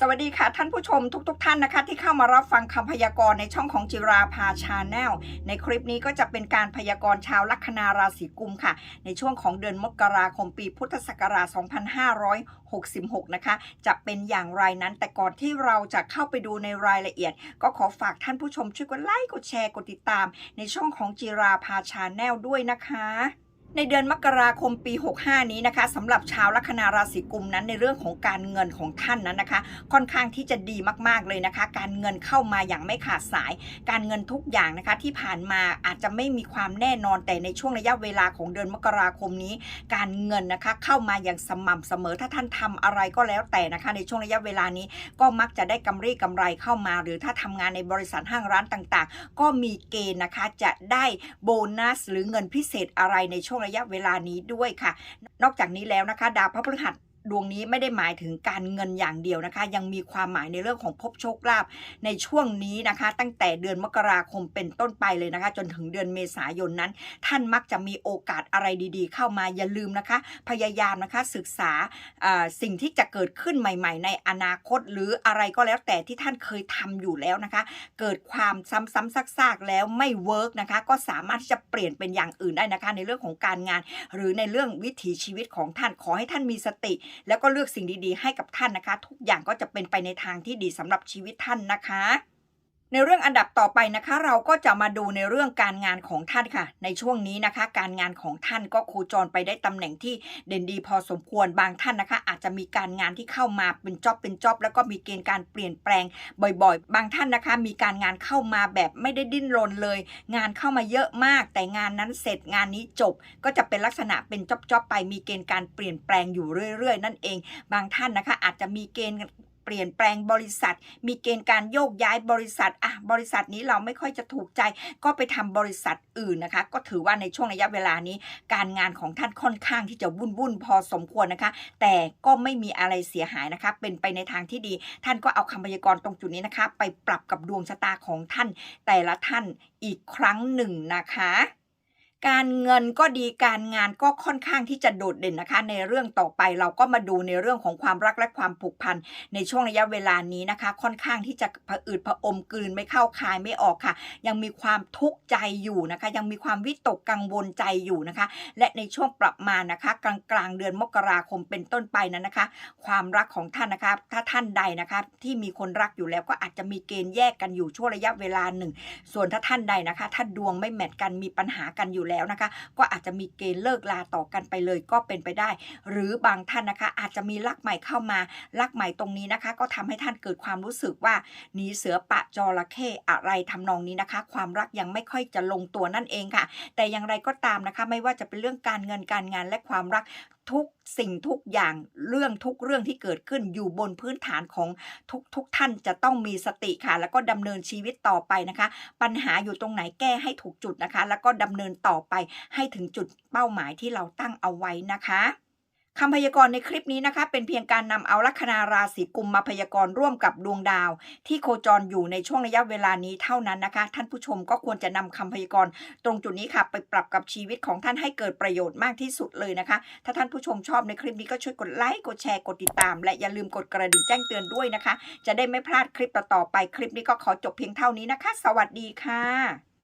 สวัสดีค่ะท่านผู้ชมทุกๆทท่านนะคะ ที่เข้ามารับฟังคำพยากรณ์ในช่องของจิราภาชาแนลในคลิปนี้ก็จะเป็นการพยากรณ์ชาวลัคนาราศีกุมค่ะ ในช่วงของเดือนมกราคมปีพุทธศักราช 2566 นะคะ จะเป็นอย่างไรนั้น แต่ก่อนที่เราจะเข้าไปดูในรายละเอียด ก็ขอฝากท่านผู้ชมช่วยกดไลค์ กดแชร์ กดติดตาม ในช่องของจิราภาชาแนลด้วยนะคะ ในเดือนมกราคมปี 65 นี้นะคะสำหรับชาวลัคนาราศีกุมนั้นในเรื่องของการเงินของท่านนั้นนะคะ ค่อนข้างที่จะดีมากๆเลยนะคะ การเงินเข้ามาอย่างไม่ขาดสาย การเงินทุกอย่างนะคะที่ผ่านมาอาจจะไม่มีความแน่นอนแต่ในช่วงระยะเวลาของเดือนมกราคมนี้ การเงินนะคะเข้ามาอย่างสม่ำเสมอถ้าท่านทำอะไรก็แล้วแต่นะคะ ในช่วงระยะเวลานี้ก็มักจะได้กำไรกำไรเข้ามา หรือถ้าทำงานในบริษัทห้างร้านต่างๆ ก็มีเกณฑ์นะคะจะได้โบนัสหรือเงินพิเศษอะไรในช่วงระยะเวลานี้ด้วยค่ะ นอกจากนี้แล้วนะคะ ดาวพระพฤหัส ดวงนี้ไม่ได้หมายถึงการเงินอย่างเดียวนะคะ ยังมีความหมายในเรื่องของภพโชคลาภในช่วงนี้นะคะ ตั้งแต่เดือนมกราคมเป็นต้นไปเลยนะคะ จนถึงเดือนเมษายนนั้น ท่านมักจะมีโอกาสอะไรดีๆ เข้ามาอย่าลืมนะคะ พยายามนะคะศึกษาสิ่งที่จะเกิดขึ้นใหม่ ๆ ในอนาคต หรืออะไรก็แล้วแต่ที่ท่านเคยทำอยู่แล้วนะคะ เกิดความซ้ำๆซากๆแล้วไม่เวิร์กนะคะก็สามารถที่จะเปลี่ยนเป็นอย่างอื่นได้นะคะ ในเรื่องของการงาน หรือในเรื่องวิถีชีวิตของท่านขอให้ท่านมีสติแล้วก็เลือกสิ่งดีๆ ให้กับท่านนะคะ ทุกอย่างก็จะเป็นไปในทางที่ดีสำหรับชีวิตท่านนะคะ ในเรื่องอันดับต่อไปนะคะ เราก็จะมาดูในเรื่องการงานของท่านค่ะ ในช่วงนี้นะคะ การงานของท่านก็โคจรไปได้ตำแหน่งที่เด่นดีพอสมควรบางท่านนะคะ อาจจะมีการงานที่เข้ามาเป็นจ็อบเป็นจ็อบแล้วก็มีเกณฑ์การเปลี่ยนแปลงบ่อยๆ บางท่านนะคะ มีการงานเข้ามาแบบไม่ได้ดิ้นรนเลย งานเข้ามาเยอะมาก แต่งานนั้นเสร็จงานนี้จบ ก็จะเป็นลักษณะเป็นจ็อบๆไปมีเกณฑ์การเปลี่ยนแปลงอยู่เรื่อย ๆ นั่นเอง บางท่านนะคะ อาจจะมีเกณฑ์ เปลี่ยนแปลงบริษัท มีเกณฑ์การโยกย้ายบริษัทอะบริษัทนี้เราไม่ค่อยจะถูกใจ ก็ไปทำบริษัทอื่นนะคะ ก็ถือว่าในช่วงระยะเวลานี้ การงานของท่านค่อนข้างที่จะวุ่นวุ่นพอสมควรนะคะ แต่ก็ไม่มีอะไรเสียหายนะคะ เป็นไปในทางที่ดี ท่านก็เอาคำพยากรณ์ตรงจุดนี้นะคะ ไปปรับกับดวงชะตาของท่าน แต่ละท่านอีกครั้งหนึ่งนะคะ การเงินก็ดีการงานก็ค่อนข้างที่จะโดดเด่นนะคะ ในเรื่องต่อไปเราก็มาดูในเรื่องของความรักและความผูกพันในช่วงระยะเวลานี้นะคะ ค่อนข้างที่จะผะอืดผะอมกลืนไม่เข้าคายไม่ออกค่ะ ยังมีความทุกข์ใจอยู่นะคะ ยังมีความวิตกกังวลใจอยู่นะคะ และในช่วงประมาณนะคะ กลางกลางเดือนมกราคมเป็นต้นไปนั้นนะคะ ความรักของท่านนะคะถ้าท่านใดนะคะที่มีคนรักอยู่แล้วก็อาจจะมีเกณฑ์แยกกันอยู่ช่วงระยะเวลาหนึ่งส่วนถ้าท่านใดนะคะ ถ้าดวงไม่แมทกันมีปัญหากันอยู่แล้วนะคะ ก็อาจจะมีเกณฑ์เลิกลาต่อกันไปเลยก็เป็นไปได้ หรือบางท่านนะคะ อาจจะมีรักใหม่เข้ามารักใหม่ตรงนี้นะคะ ก็ทำให้ท่านเกิดความรู้สึกว่าหนีเสือปะจระเข้อะไรทำนองนี้นะคะ ความรักยังไม่ค่อยจะลงตัวนั่นเองค่ะ แต่อย่างไรก็ตามนะคะ ไม่ว่าจะเป็นเรื่องการเงินการงานและความรัก ทุกสิ่งทุกอย่างเรื่องทุกเรื่องที่เกิดขึ้นอยู่บนพื้นฐานของทุกทุกท่านจะต้องมีสติค่ะ แล้วก็ดำเนินชีวิตต่อไปนะคะ ปัญหาอยู่ตรงไหนแก้ให้ถูกจุดนะคะ แล้วก็ดำเนินต่อไปให้ถึงจุดเป้าหมายที่เราตั้งเอาไว้นะคะ คำพยากรณ์ในคลิปนี้นะคะ เป็นเพียงการนำเอาลัคนาราศีกุมมาพยากรณ์ร่วมกับดวงดาว ที่โคจรอยู่ในช่วงระยะเวลานี้เท่านั้นนะคะ ท่านผู้ชมก็ควรจะนำคำพยากรณ์ตรงจุดนี้ค่ะ ไปปรับกับชีวิตของท่านให้เกิดประโยชน์มากที่สุดเลยนะคะ ถ้าท่านผู้ชมชอบในคลิปนี้ก็ช่วยกดไลค์กดแชร์กดติดตาม และอย่าลืมกดกระดิ่งแจ้งเตือนด้วยนะคะ จะได้ไม่พลาดคลิปต่อๆไปคลิปนี้ก็ขอจบเพียงเท่านี้นะคะ สวัสดีค่ะ